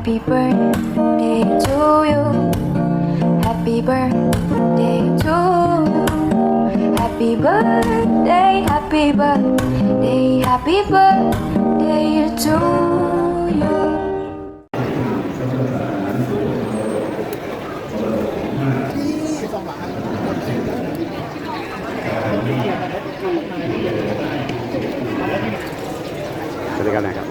Happy birthday to you. Happy birthday to you. Happy birthday, happy birthday, happy birthday to you. สวั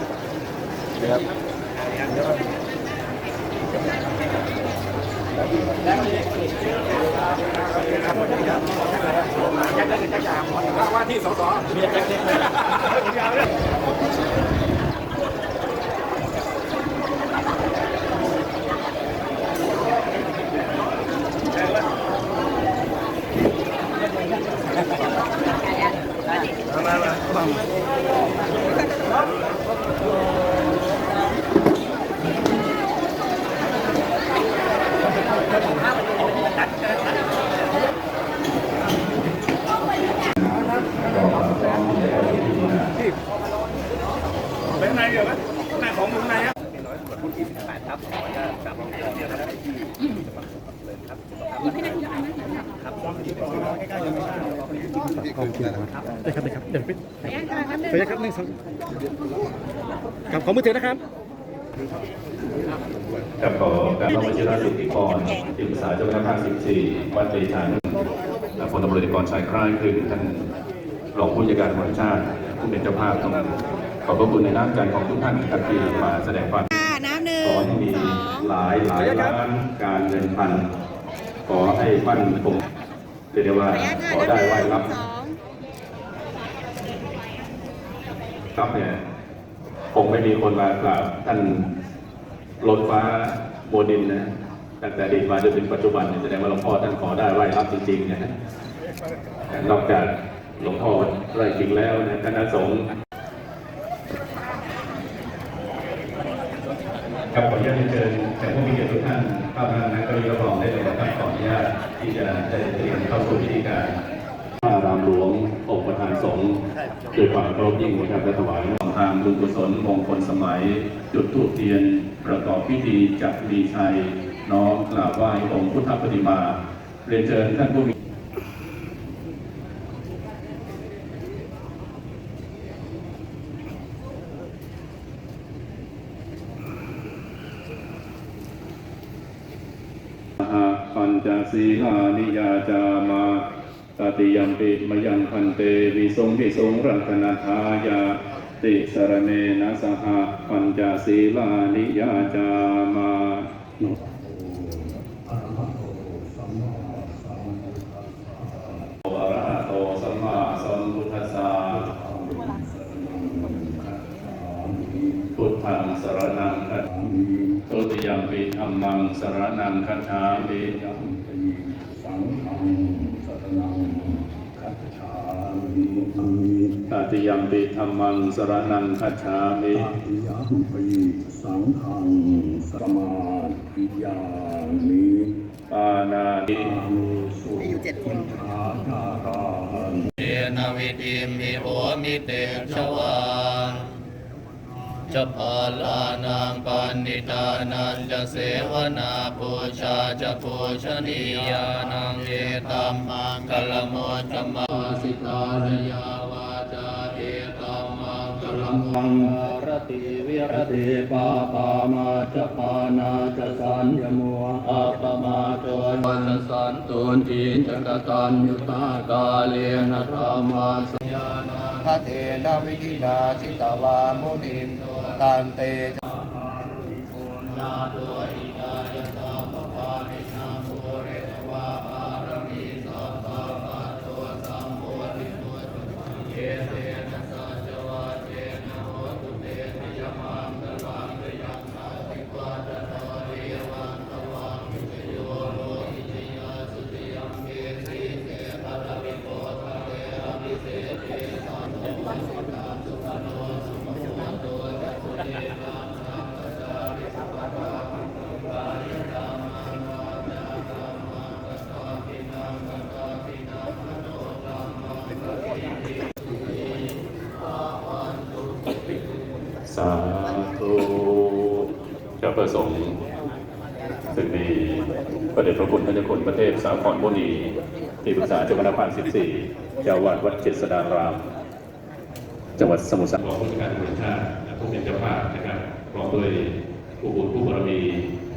ปของมึงนะครับคุณครับได้ครับได้ครับเดี๋ยวไปขออนุญาตครับหนึ่งสองครับขอมือถือนะครับกับขอการพระวชิรสิทธิพรที่ปรึกษาเจ้าพนักงาน14 วัดเตชานและพลตำรวจเอกรชัยคล้ายคลึงท่านรองผู้จัดการตำรวจแห่งชาติผู้เป็นเจ้าภาพต้อง ขอบพระคุณในน้ำใจของทุกท่านครับที่มาแสดงความค่ะน้ำหนึ่งขอให้มีสองหลายหลายล้านการเงินพัน ขอให้มั่นคงเรียกได้ว่าขออนุญาตค่ะขอได้ไหว้รับน้ำหนึ่งสองครับเนี่ยคงไม่มีคนมากราบท่านรถฟ้าโมดินนะตั้งแต่อดีตมาจนถึงปัจจุบันเนี่ยแสดงว่าหลวงพ่อท่านขอได้ไหว้รับจริงๆนะนอกจากหลวงพ่อไร่จริงแล้วนะคณะสงฆ์ ครับขออนุญาตเชิญแขกผู้มีเกียรติทุกท่านเข้ามานั่งเก้าอี้รับรองได้เลยนะครับขออนุญาตที่จะได้เตรียมเข้าสู่พิธีการพระอารามหลวงองค์ประธานสงฆ์ด้วยความเคารพยิ่งนะครับและถวายของทางบุญกุศลมงคลสมัย จุดธูปเทียน ประกอบพิธีจักรีชัยน้อมกราบไหว้องค์พุทธปฏิมาเรียนเชิญท่านผู้มี อา ศีลานิยาจามาตติยัมปิมยังพันเตวิสงพิสงรัตนาทายาติสรเนนะสหปัญจศีลานิยาจามาอะระหะโตสัมมาสัมพุทธัสสะพุทธังสรณังคัจฉามิทุติยัม ปิธัมมังสรณังคัจฉามิสังฆังสรณังคัจฉามิตติยัมปิธัมมังสรณังคัจฉามิตติยัมปิสังฆังสมาธิยามิปานาติอานุสุมีอยู่เจ็ดคนทาคาราหันเทนวิติมิโอมิเตชวาน จะปาลานังปันนิตานันจะเสวนาปูชาจะปูชนียานังเอตัมมังกลโมจมาสิตารยาวา มังรติวิรติปาปามาจะปานาจะสัญญมัวอัปมาจนวันสันตุนทีจักตันยุตากาเลนะธรรมาสยานาพระเทนะวิธินาสิตวามุนินตันเตนาโด เจ้าประสงค์ซึ่งมีประเดชพระคุณท่านเจ้าคุณประเทศสาครบุรีที่ปรึกษาเจ้าคณะภาค14 เจ้าวัดวัดเจษฎาราม จังหวัดสมุทรสาครผู้จัดการบริษัทผู้เป็นเจ้าภาพนะครับพร้อมด้วยผู้บุญผู้บารมี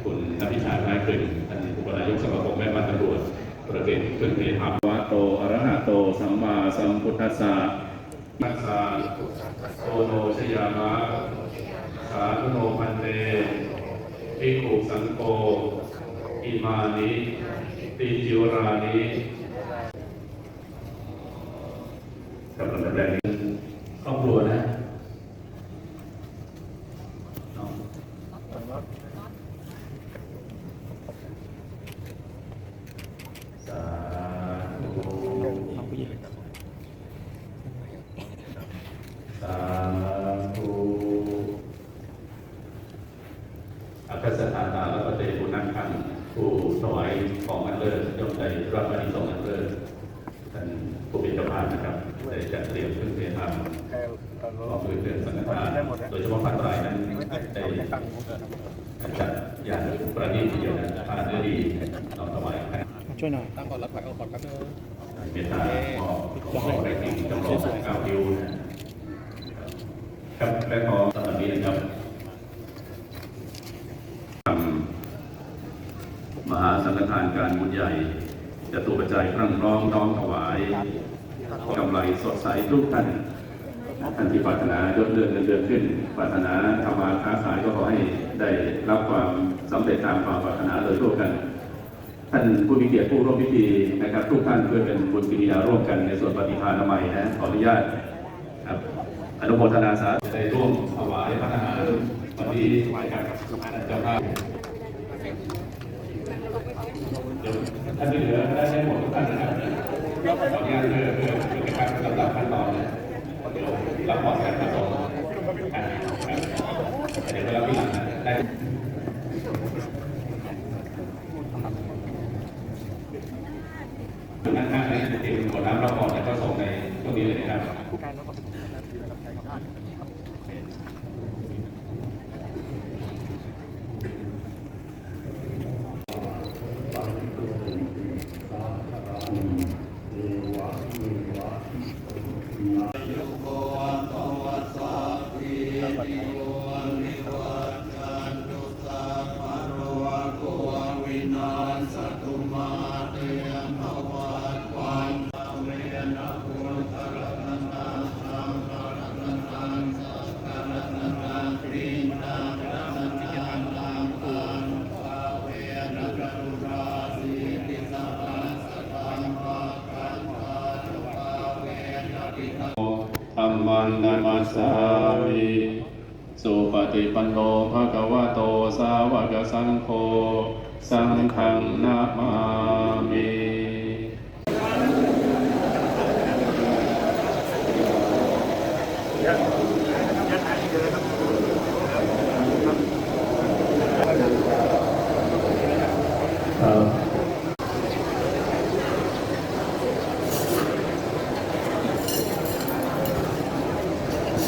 คุณนักพิชาท้ายขึ้นท่านอุปนายกสมาคมแม่บ้านตำรวจประเกศขึ้นเทพวะโตอรหะโตสัมมาสัมพุทธัสสะ มัสสะโอโนชยามะ สาธุโนพันเตภิกขุสังโฆอิมานิติจิวรานิกำลังแรกนี้ครอบครัวนะเนะสาธุสาธุอาคาสถาตาและปฏิบุญนักขันธ์ผู้ถวายของอันเลิศย่อมได้รับอานิสงส์อันเลิศท่านผู้เป็นเจ้าภาพนะครับได้จัดเตรียมเครื่องเทศทำ ของมือเตือนสังฆทานโดยเฉพาะภาคใต้นั้นได้จัด อย่างประณีตทีเดียวนะทานเนื้ดีน้อมถวายช่วยหน่อยตั้งก่อนรับผ่านเอาก่อนครับเมตตาขอขอได้สิ่จำลองก้าวดิวนะครับและขอสำหรับนี้นะครับทำมหาสังฆทานการบุญใหญ่จะตัวกระจายครั้งร้องน้อมถวายกำไรสดใสทุกท่าน ท่านที่ปรารถนายดเลื่อนเงินเดือนขึ้น ปรารถนาทำมาค้าขายก็ขอให้ได้รับความสำเร็จตามความปรารถนาโดยทั่วกัน ท่านผู้มีเกียรติผู้ร่วมพิธีนะครับทุกท่านเพื่อเป็นบุญกิริยาร่วมกันในส่วนปฏิภาณนามัยนะขออนุญาตครับอนุโมทนาสาธุได้ร่วมถวายพระทหารวันนี้ถวายกับเจ้าภาพเดี๋ยวท่านที่เหลือได้ได้หมดทุกท่านนะครับขออนุญาตเพื่อ เดี๋ยวรับพอร์ตการประสงค์กันเดี๋ยวเวลาพี่หลังนะได้นั่งข้างในเตรียมขวดน้ำรับพอร์ตแล้วก็ส่งในช่วงนี้เลยนะครับ ฏิปันโนภะคะวะโตสาวกสังโฆสังฆังนามามิ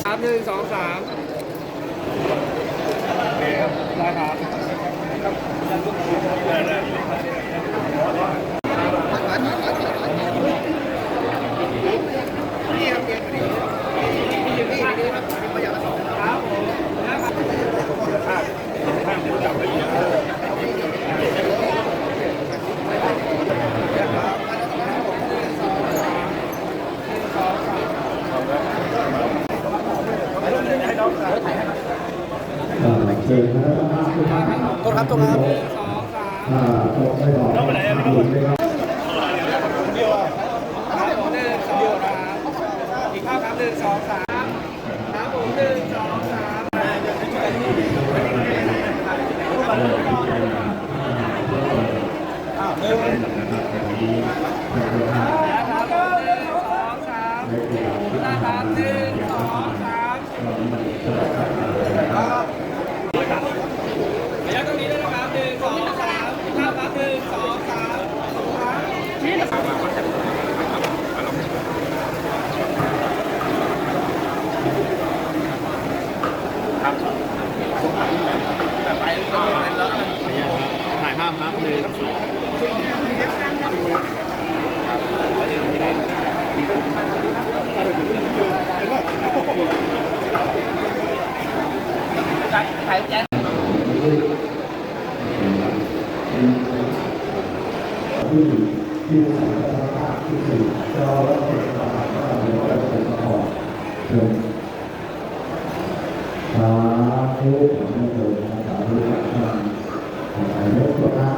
ครับหนึ่งสองสามได้ครับ เชิญนะครับต้นครับต้นครับอ่าต้นไม่บอกต้องไปไหนอะพี่ต้นครับผมหนึ่งสองสามอีกข้าวครับหนึ่งสองสามครับผมหนึ่งสองสามนะครับามครับหนึ่งสองถ่ายแจ้งที่ที่ที่สี่เจ้าและเจ้าหน้าที่และเจ้าหน้าที่สาธุสาธุสาธุ เวลา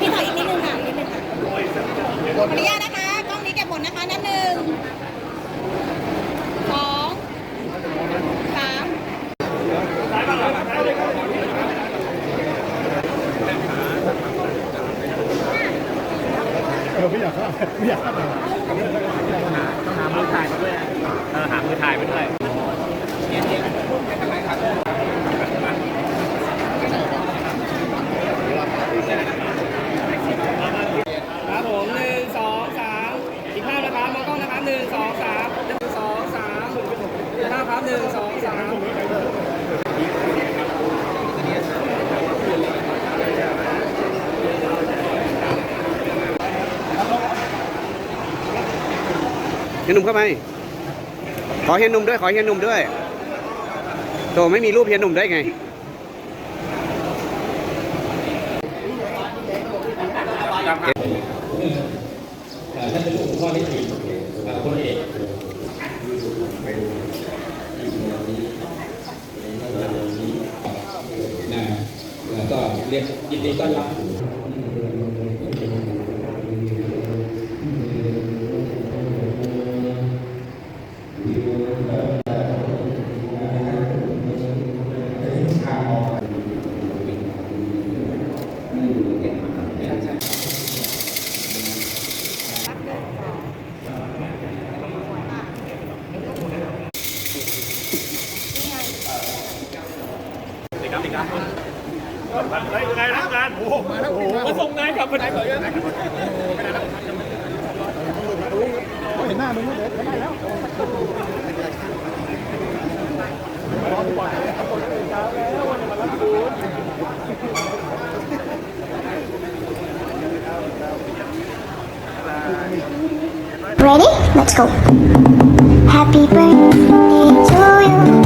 พี่ถอยอีกนิดนึงค่ะนิดนึงค่ะขออนุญาตนะคะ กล้องนี้เก็บหมดนะคะนับหนึ่งสองสาม ครับผมหนึ่งสองสามอีกภาพนะครับมองกล้องนะครับหนึ่งสองสามหนึ่งสองสามอีกภาพครับหนึ่งสองสาม เฮียหนุ่มเข้าไป ขอเฮียหนุ่มด้วย ขอเฮียหนุ่มด้วยโตไม่มีรูปเฮียหนุ่มได้ไงแล้วก็เรียกยินดีต้อนรับ Ready? Let's go. Happy birthday to you.